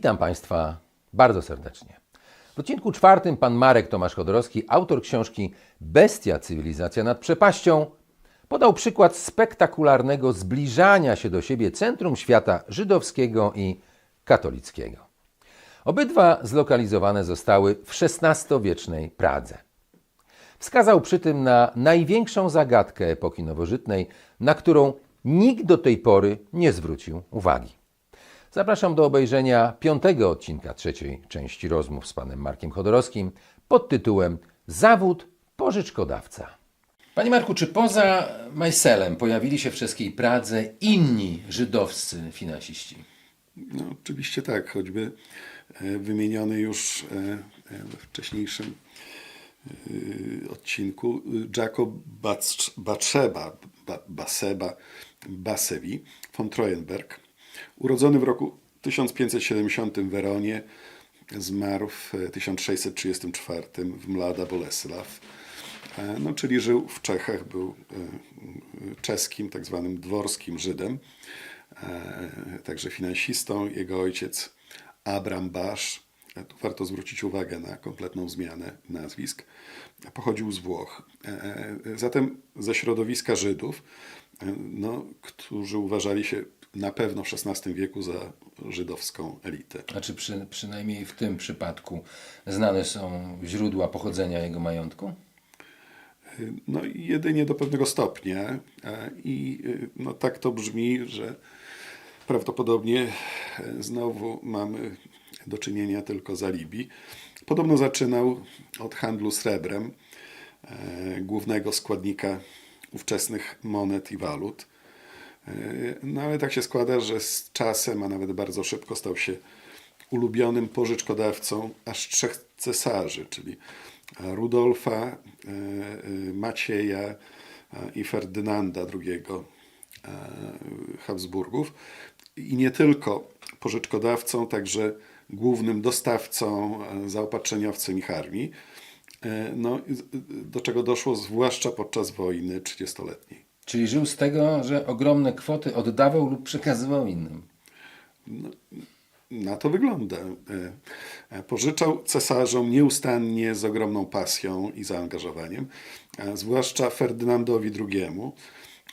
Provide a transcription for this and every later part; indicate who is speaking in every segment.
Speaker 1: Witam Państwa bardzo serdecznie. W odcinku czwartym pan Marek Tomasz Chodorowski, autor książki Bestia Cywilizacja nad przepaścią, podał przykład spektakularnego zbliżania się do siebie centrum świata żydowskiego i katolickiego. Obydwa zlokalizowane zostały w XVI-wiecznej Pradze. Wskazał przy tym na największą zagadkę epoki nowożytnej, na którą nikt do tej pory nie zwrócił uwagi. Zapraszam do obejrzenia piątego odcinka trzeciej części rozmów z panem Markiem Chodorowskim pod tytułem Zawód pożyczkodawca. Panie Marku, czy poza Majselem pojawili się w czeskiej Pradze inni żydowscy finansiści?
Speaker 2: No, oczywiście tak, choćby e, wymieniony już e, e, we wcześniejszym odcinku Jacob Batrzeba, Ba- Baseba, Basewi von Treuenberg, urodzony w roku 1570 w Weronie, zmarł w 1634 w Mlada Bolesław, E, no, czyli żył w Czechach, był e, czeskim, tak zwanym dworskim Żydem, e, także finansistą. Jego ojciec Abram Basz, e, tu warto zwrócić uwagę na kompletną zmianę nazwisk, pochodził z Włoch. E, e, Zatem ze środowiska Żydów, e, no, którzy uważali się na pewno w XVI wieku za żydowską elitę.
Speaker 1: Znaczy przy, przynajmniej w tym przypadku znane są źródła pochodzenia jego majątku?
Speaker 2: No jedynie do pewnego stopnia. e, I y, no, tak to brzmi, że prawdopodobnie e, znowu mamy do czynienia tylko z alibi. Podobno zaczynał od handlu srebrem, e, głównego składnika ówczesnych monet i walut. No ale tak się składa, że z czasem, a nawet bardzo szybko stał się ulubionym pożyczkodawcą aż trzech cesarzy, czyli Rudolfa, e, e, Macieja e, i Ferdynanda II Habsburgów. I nie tylko pożyczkodawcą, także głównym dostawcą, zaopatrzeniowcem ich armii. No, do czego doszło zwłaszcza podczas wojny 30-letniej.
Speaker 1: Czyli żył z tego, że ogromne kwoty oddawał lub przekazywał innym.
Speaker 2: Na to wygląda. E, e, Pożyczał cesarzom nieustannie z ogromną pasją i zaangażowaniem, a zwłaszcza Ferdynandowi II,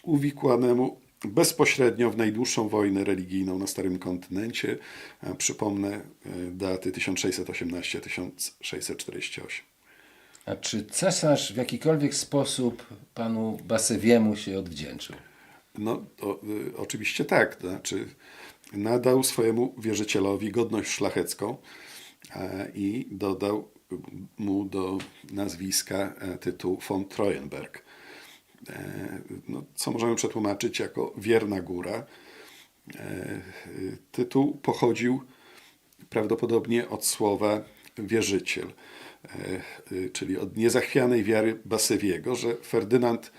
Speaker 2: uwikłanemu bezpośrednio w najdłuższą wojnę religijną na Starym Kontynencie. E, Przypomnę e, daty 1618-1648.
Speaker 1: A czy cesarz w jakikolwiek sposób panu Basewiemu się odwdzięczył?
Speaker 2: No, to, y, oczywiście tak. Znaczy, nadał swojemu wierzycielowi godność szlachecką e, i dodał mu do nazwiska e, tytuł von Treuenberg. E, no, co możemy przetłumaczyć jako wierna góra. Tytuł pochodził prawdopodobnie od słowa wierzyciel, czyli od niezachwianej wiary Basewiego, że Ferdynand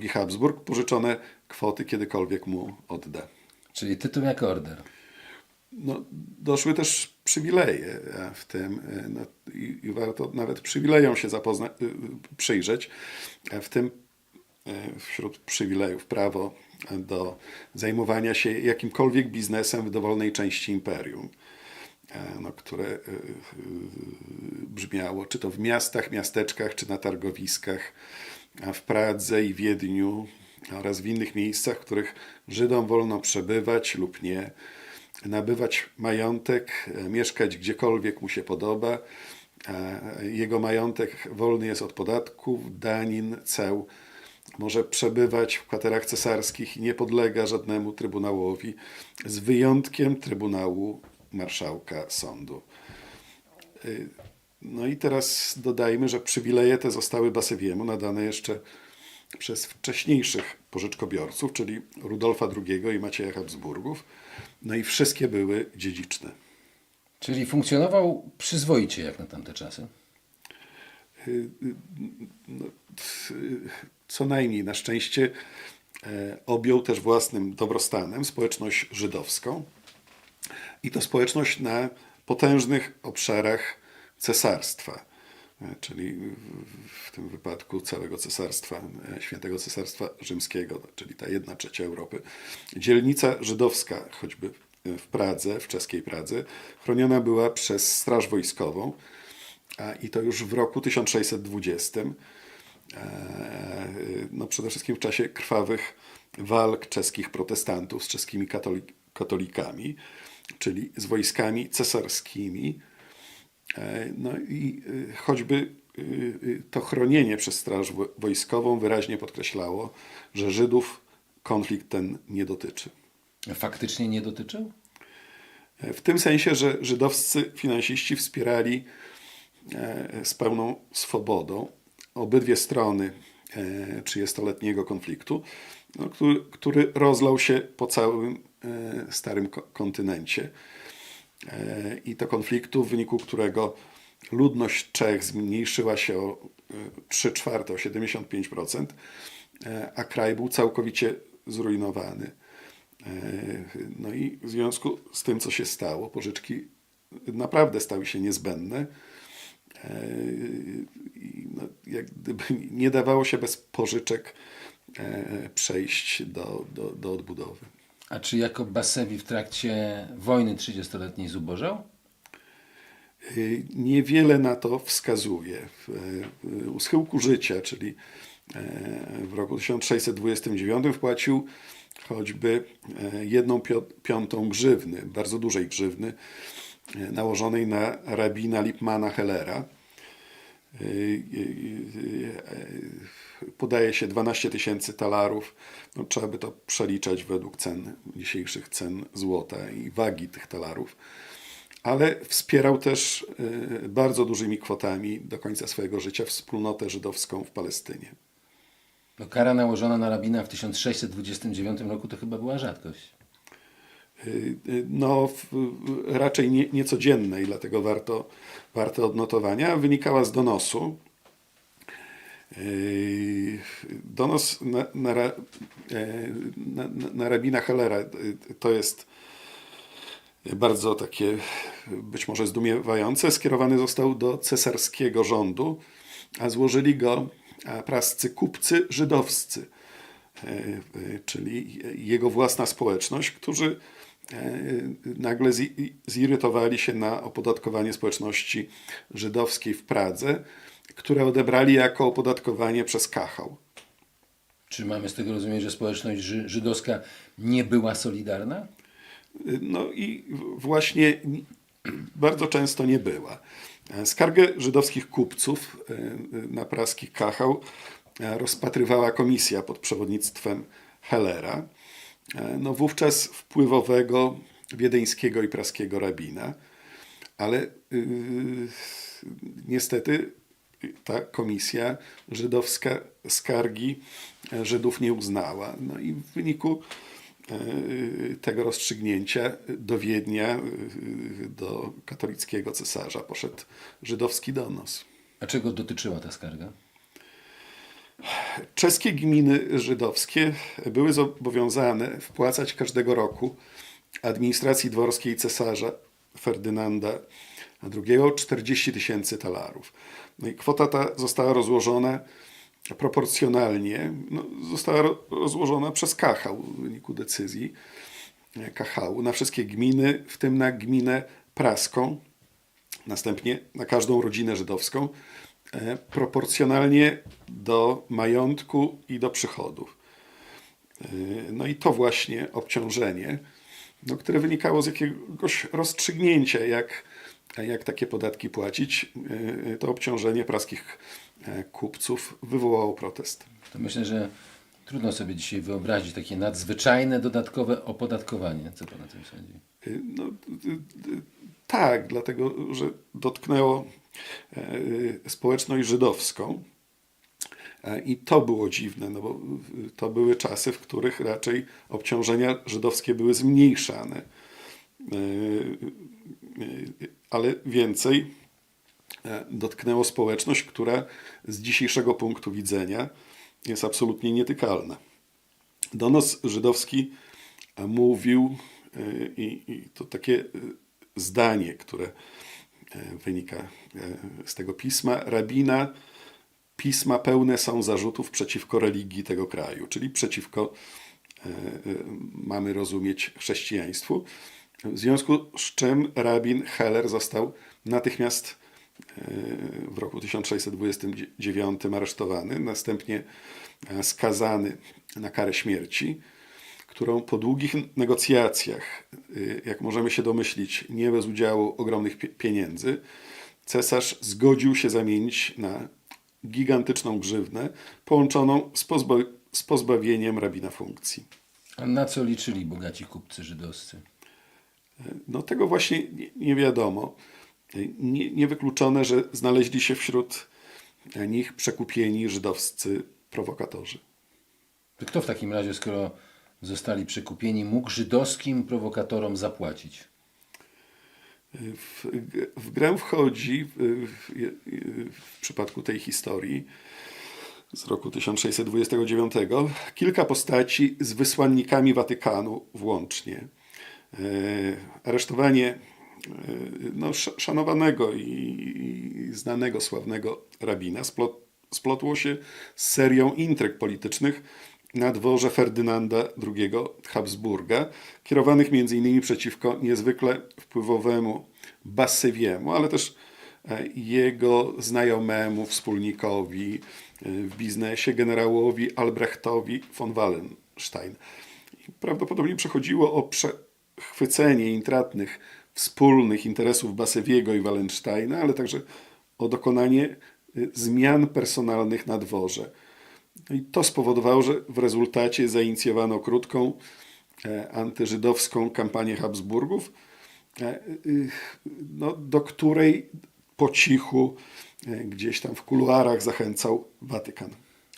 Speaker 2: II Habsburg pożyczone kwoty kiedykolwiek mu odda.
Speaker 1: Czyli tytuł jak order.
Speaker 2: No, doszły też przywileje e, w tym, e, no, i, i warto nawet przywilejom się zapozna- y, y, przyjrzeć, E, w tym e, wśród przywilejów prawo do zajmowania się jakimkolwiek biznesem w dowolnej części imperium, e, no, które e, e, brzmiało czy to w miastach, miasteczkach, czy na targowiskach, w Pradze i Wiedniu oraz w innych miejscach, w których Żydom wolno przebywać lub nie, nabywać majątek, e, mieszkać gdziekolwiek mu się podoba. E, Jego majątek wolny jest od podatków, danin, ceł. Może przebywać w kwaterach cesarskich i nie podlega żadnemu trybunałowi, z wyjątkiem Trybunału Marszałka Sądu. Y, No i teraz dodajmy, że przywileje te zostały Basewiemu nadane jeszcze przez wcześniejszych pożyczkobiorców, czyli Rudolfa II i Macieja Habsburgów. No i wszystkie były dziedziczne.
Speaker 1: Czyli funkcjonował przyzwoicie jak na tamte czasy.
Speaker 2: Co najmniej na szczęście e, objął też własnym dobrostanem społeczność żydowską i to społeczność na potężnych obszarach cesarstwa, e, czyli w- tym wypadku całego cesarstwa, e, świętego cesarstwa rzymskiego, czyli ta jedna trzecia Europy. Dzielnica żydowska, choćby w Pradze, w czeskiej Pradze, chroniona była przez Straż Wojskową a, i to już w roku 1620. E, no przede wszystkim w czasie krwawych walk czeskich protestantów z czeskimi katolik, katolikami, czyli z wojskami cesarskimi. E, No i y, choćby y, to chronienie przez Straż Wo- Wojskową wyraźnie podkreślało, że Żydów konflikt ten nie dotyczy.
Speaker 1: Faktycznie nie dotyczył?
Speaker 2: E, W tym sensie, że żydowscy finansiści wspierali e, z pełną swobodą obydwie strony e, 30-letniego konfliktu, no, który, który rozlał się po całym e, starym ko- kontynencie. E, I to konfliktu, w wyniku którego ludność Czech zmniejszyła się o e, 3 czwarte, o 75%, e, a kraj był całkowicie zrujnowany. E, No i w związku z tym, co się stało, pożyczki naprawdę stały się niezbędne. E, No, jak gdyby nie dawało się bez pożyczek e, przejść do, do, do odbudowy.
Speaker 1: A czy Jakob Basewi w trakcie wojny 30-letniej zubożał?
Speaker 2: Y, Niewiele na to wskazuje. Y, U schyłku życia, czyli e, w roku 1629 wpłacił choćby jedną piątą grzywny, bardzo dużej grzywny, nałożonej na rabina Lipmana Hellera. Y, y, y, Podaje się 12 tysięcy talarów. No, trzeba by to przeliczać według cen, dzisiejszych cen złota i wagi tych talarów ale wspierał też bardzo dużymi kwotami do końca swojego życia wspólnotę żydowską w Palestynie.
Speaker 1: No, kara nałożona na rabina w 1629 roku to chyba była rzadkość.
Speaker 2: No, raczej nie, niecodziennej, dlatego warto, warte odnotowania, wynikała z donosu. Y, Donos na, e, na, na, na rabina Hellera y, to jest bardzo takie być może zdumiewające. Skierowany został do cesarskiego rządu, a złożyli go prascy kupcy żydowscy, czyli jego własna społeczność, którzy nagle zi- zirytowali się na opodatkowanie społeczności żydowskiej w Pradze, które odebrali jako opodatkowanie przez kachał.
Speaker 1: Czy mamy z tego rozumieć, że społeczność ży- żydowska nie była solidarna?
Speaker 2: No i właśnie ni- bardzo często nie była. Skargę żydowskich kupców e, na praski Kachał e, rozpatrywała komisja pod przewodnictwem Hellera, e, no wówczas wpływowego wiedeńskiego i praskiego rabina, ale yy, niestety ta komisja żydowska skargi e, Żydów nie uznała. No i w wyniku e, tego rozstrzygnięcia do Wiednia, e, do katolickiego cesarza poszedł żydowski donos.
Speaker 1: A czego dotyczyła ta skarga?
Speaker 2: Czeskie gminy żydowskie były zobowiązane wpłacać każdego roku administracji dworskiej cesarza Ferdynanda II 40 tysięcy talarów. No kwota ta została rozłożona proporcjonalnie, no, została ro- rozłożona przez Kachał w wyniku decyzji e, Kachału na wszystkie gminy, w tym na gminę praską, następnie na każdą rodzinę żydowską, proporcjonalnie do majątku i do przychodów. E, No i to właśnie obciążenie, no, które wynikało z jakiegoś rozstrzygnięcia, jak, jak takie podatki płacić, e, to obciążenie praskich e, kupców wywołało protest.
Speaker 1: To myślę, że trudno sobie dzisiaj wyobrazić takie nadzwyczajne, dodatkowe opodatkowanie. Co pan o tym sądzi?
Speaker 2: No, tak, dlatego że dotknęło e, społeczność żydowską. E, I to było dziwne, no bo to były czasy, w których raczej obciążenia żydowskie były zmniejszane. E, Ale więcej dotknęło społeczność, która z dzisiejszego punktu widzenia jest absolutnie nietykalna. Donos żydowski e, mówił, i, i to takie zdanie, które e, wynika e, z tego pisma, rabina, pisma pełne są zarzutów przeciwko religii tego kraju, czyli przeciwko, e, mamy rozumieć, chrześcijaństwu. W związku z czym rabin Heller został natychmiast w roku 1629 aresztowany, następnie skazany na karę śmierci, którą po długich negocjacjach, y, jak możemy się domyślić, nie bez udziału ogromnych pie- pieniędzy, cesarz zgodził się zamienić na gigantyczną grzywnę połączoną z, pozba- z pozbawieniem rabina funkcji.
Speaker 1: A na co liczyli bogaci kupcy żydowscy?
Speaker 2: No tego właśnie nie, nie wiadomo. Nie, niewykluczone, że znaleźli się wśród nich przekupieni żydowscy prowokatorzy.
Speaker 1: To kto w takim razie, skoro zostali przekupieni, mógł żydowskim prowokatorom zapłacić?
Speaker 2: W, w grę wchodzi w, w, w przypadku tej historii z roku 1629 kilka postaci z wysłannikami Watykanu włącznie. E, aresztowanie e, no, sz- szanowanego i, i znanego, sławnego rabina splot, splotło się z serią intryg politycznych na dworze Ferdynanda II Habsburga, kierowanych m.in. przeciwko niezwykle wpływowemu Bassywiemu, ale też e, jego znajomemu, wspólnikowi e, w biznesie, generałowi Albrechtowi von Wallenstein. Prawdopodobnie przechodziło o przechwycenie intratnych wspólnych interesów Bassewiego i Wallensteina, ale także o dokonanie y, zmian personalnych na dworze. I to spowodowało, że w rezultacie zainicjowano krótką e, antyżydowską kampanię Habsburgów, e, y, no, do której po cichu e, gdzieś tam w kuluarach zachęcał Watykan.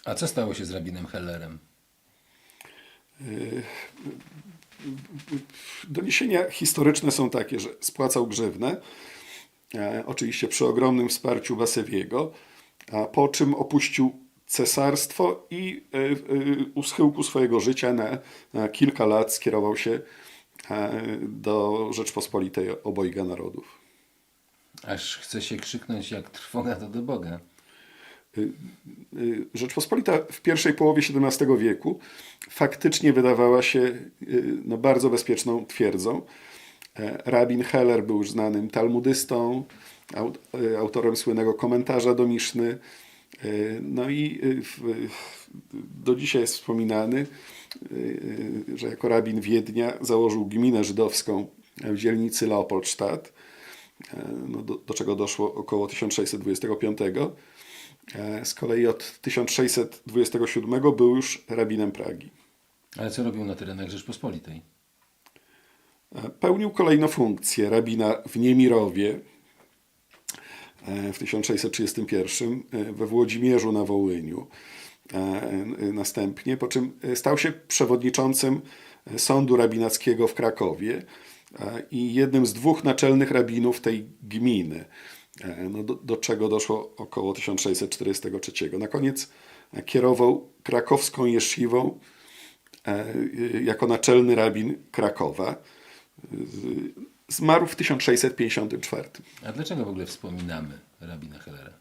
Speaker 1: A co stało się z rabinem Hellerem?
Speaker 2: Doniesienia historyczne są takie, że spłacał grzywnę, e, oczywiście przy ogromnym wsparciu Basewiego, a po czym opuścił cesarstwo i e, e, u schyłku swojego życia na, kilka lat skierował się e, do Rzeczpospolitej obojga narodów.
Speaker 1: Aż chce się krzyknąć jak trwoga to do Boga.
Speaker 2: Y, Rzeczpospolita w pierwszej połowie XVII wieku faktycznie wydawała się y, no, bardzo bezpieczną twierdzą. Rabin Heller był już znanym talmudystą, au- y, autorem słynnego komentarza do Miszny. Y, No i w- do dzisiaj jest wspominany, y, że jako rabin Wiednia założył gminę żydowską w dzielnicy Leopoldstadt, e, no, do, do czego doszło około 1625. E, Z kolei od 1627 był już rabinem Pragi.
Speaker 1: Ale co robił na terenach Rzeczpospolitej?
Speaker 2: E, Pełnił kolejno funkcję rabina w Niemirowie e, w 1631, e, we Włodzimierzu na Wołyniu e, e, następnie, po czym stał się przewodniczącym Sądu Rabinackiego w Krakowie i jednym z dwóch naczelnych rabinów tej gminy, no do, do czego doszło około 1643. Na koniec kierował krakowską jesziwą e, jako naczelny rabin Krakowa. Zmarł w 1654.
Speaker 1: A dlaczego w ogóle wspominamy rabina Hellera?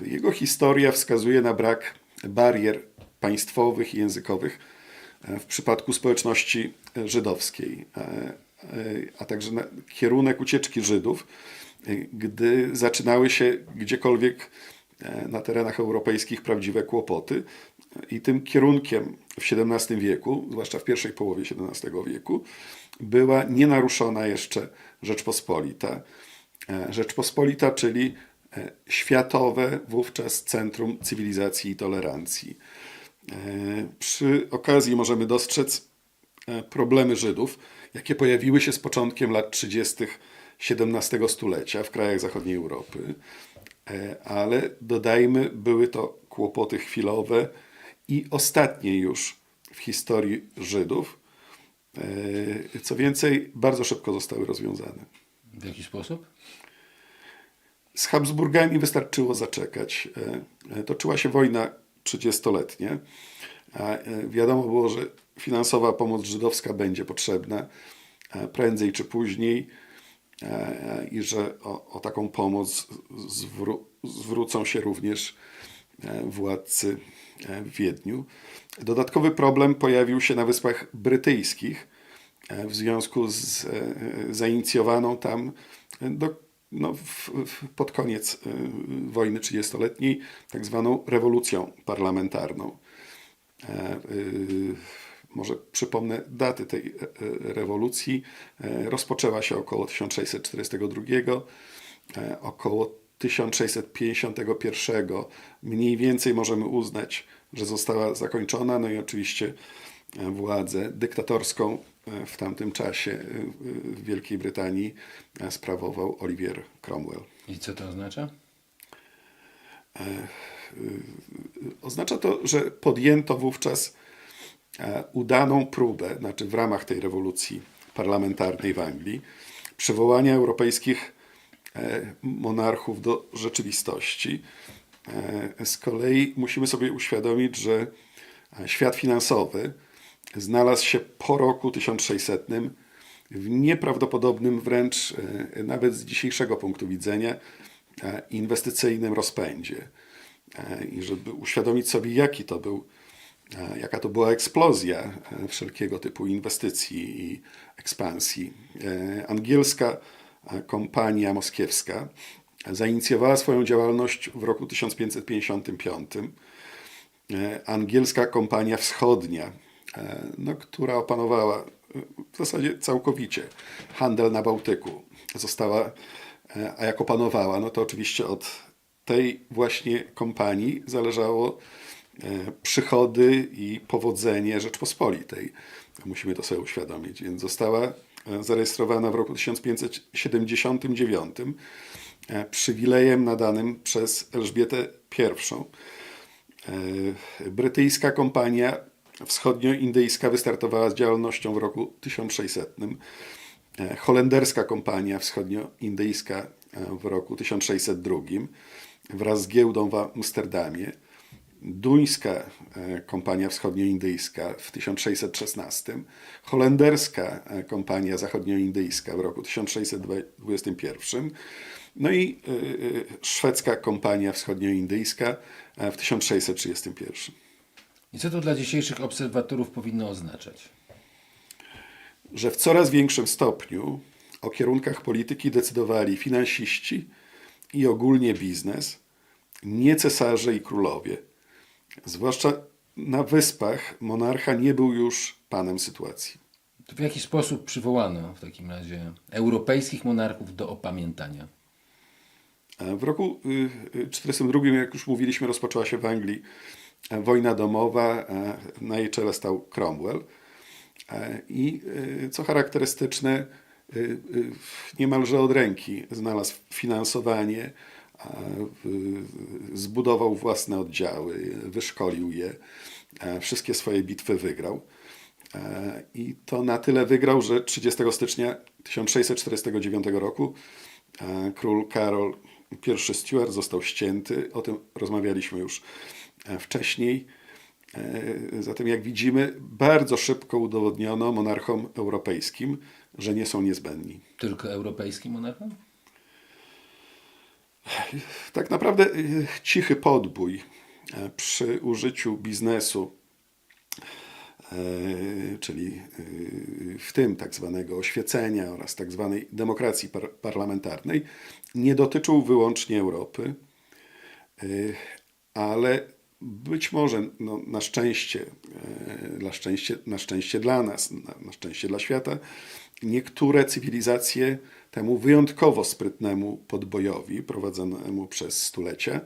Speaker 2: Jego historia wskazuje na brak barier państwowych i językowych e, w przypadku społeczności żydowskiej, e, e, a także na kierunek ucieczki Żydów, gdy zaczynały się gdziekolwiek na terenach europejskich prawdziwe kłopoty. I tym kierunkiem w XVII wieku, zwłaszcza w pierwszej połowie XVII wieku, była nienaruszona jeszcze Rzeczpospolita. E, Rzeczpospolita, czyli e, światowe wówczas centrum cywilizacji i tolerancji. E, Przy okazji możemy dostrzec problemy Żydów, jakie pojawiły się z początkiem lat 30. XVII stulecia w krajach zachodniej Europy, ale dodajmy, były to kłopoty chwilowe i ostatnie już w historii Żydów. E, Co więcej, bardzo szybko zostały rozwiązane.
Speaker 1: W jaki sposób?
Speaker 2: Z Habsburgami wystarczyło zaczekać. E, e, Toczyła się wojna 30-letnia, a e, wiadomo było, że finansowa pomoc żydowska będzie potrzebna prędzej czy później i że o, o taką pomoc zwró- zwrócą się również władcy e, w Wiedniu. Dodatkowy problem pojawił się na Wyspach Brytyjskich, e, w związku z e, zainicjowaną tam do, no, w, w, pod koniec e, wojny 30-letniej tak zwaną rewolucją parlamentarną. E, Może przypomnę daty tej e, e, rewolucji. E, Rozpoczęła się około 1642, e, około 1651 mniej więcej możemy uznać, że została zakończona. No i oczywiście e, władzę dyktatorską e, w tamtym czasie e, w Wielkiej Brytanii sprawował Olivier Cromwell.
Speaker 1: I co to oznacza?
Speaker 2: Oznacza to, że podjęto wówczas udaną próbę, znaczy w ramach tej rewolucji parlamentarnej w Anglii, przywołania europejskich monarchów do rzeczywistości. E, Z kolei musimy sobie uświadomić, że e, świat finansowy znalazł się po roku 1600 w nieprawdopodobnym wręcz, e, nawet z dzisiejszego punktu widzenia, e, inwestycyjnym rozpędzie. E, I żeby uświadomić sobie, jaki to był, e, jaka to była eksplozja e, wszelkiego typu inwestycji i ekspansji. E, Angielska e, kompania moskiewska zainicjowała swoją działalność w roku 1555. E, Angielska kompania wschodnia, e, no, która opanowała e, w zasadzie całkowicie handel na Bałtyku, została, a jak opanowała, no to oczywiście od tej właśnie kompanii zależało przychody i powodzenie Rzeczpospolitej. Musimy to sobie uświadomić. Więc została zarejestrowana w roku 1579 e, przywilejem nadanym przez Elżbietę I. E, Brytyjska kompania wschodnioindyjska wystartowała z działalnością w roku 1600. E, Holenderska kompania wschodnioindyjska w roku 1602 wraz z giełdą w Amsterdamie. Duńska e, kompania wschodnioindyjska w 1616, holenderska e, kompania zachodnioindyjska w roku 1621, no i e, szwedzka kompania wschodnioindyjska w 1631.
Speaker 1: I co to dla dzisiejszych obserwatorów powinno oznaczać?
Speaker 2: że w coraz większym stopniu o kierunkach polityki decydowali finansiści i ogólnie biznes, nie cesarze i królowie. Zwłaszcza na wyspach monarcha nie był już panem sytuacji.
Speaker 1: To w jaki sposób przywołano w takim razie europejskich monarchów do opamiętania?
Speaker 2: W roku y, y, 42, jak już mówiliśmy, rozpoczęła się w Anglii e, wojna domowa. e, Na jej czele stał Cromwell. E, I y, co charakterystyczne, y, y, niemalże od ręki znalazł finansowanie, zbudował własne oddziały, wyszkolił je, e, wszystkie swoje bitwy wygrał. E, I to na tyle wygrał, że 30 stycznia 1649 roku e, król Karol I Stuart został ścięty. O tym rozmawialiśmy już e, wcześniej. E, Zatem, jak widzimy, bardzo szybko udowodniono monarchom europejskim, że nie są niezbędni.
Speaker 1: Tylko europejskim monarchom?
Speaker 2: Tak naprawdę y, cichy podbój e, przy użyciu biznesu, e, czyli y, w tym tak zwanego oświecenia oraz tak zwanej demokracji par parlamentarnej, nie dotyczył wyłącznie Europy, y, ale być może no, na szczęście, e, dla szczęście, na szczęście dla nas, na, na szczęście dla świata, niektóre cywilizacje temu wyjątkowo sprytnemu podbojowi prowadzonemu przez stulecia,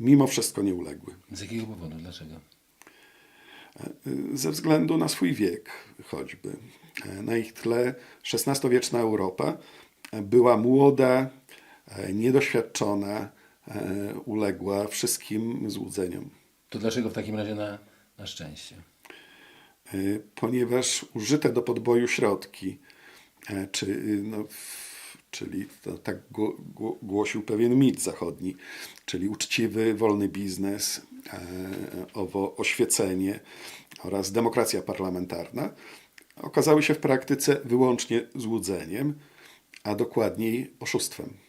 Speaker 2: mimo wszystko nie uległy.
Speaker 1: Z jakiego powodu? Dlaczego?
Speaker 2: Ze względu na swój wiek choćby. E, Na ich tle XVI-wieczna Europa była młoda, e, niedoświadczona, e, uległa wszystkim złudzeniom.
Speaker 1: To dlaczego w takim razie na, na szczęście?
Speaker 2: Ponieważ użyte do podboju środki, e, czy, y, no, czyli to, tak gło, gło, głosił pewien mit zachodni, czyli uczciwy, wolny biznes, e, owo oświecenie oraz demokracja parlamentarna, okazały się w praktyce wyłącznie złudzeniem, a dokładniej oszustwem.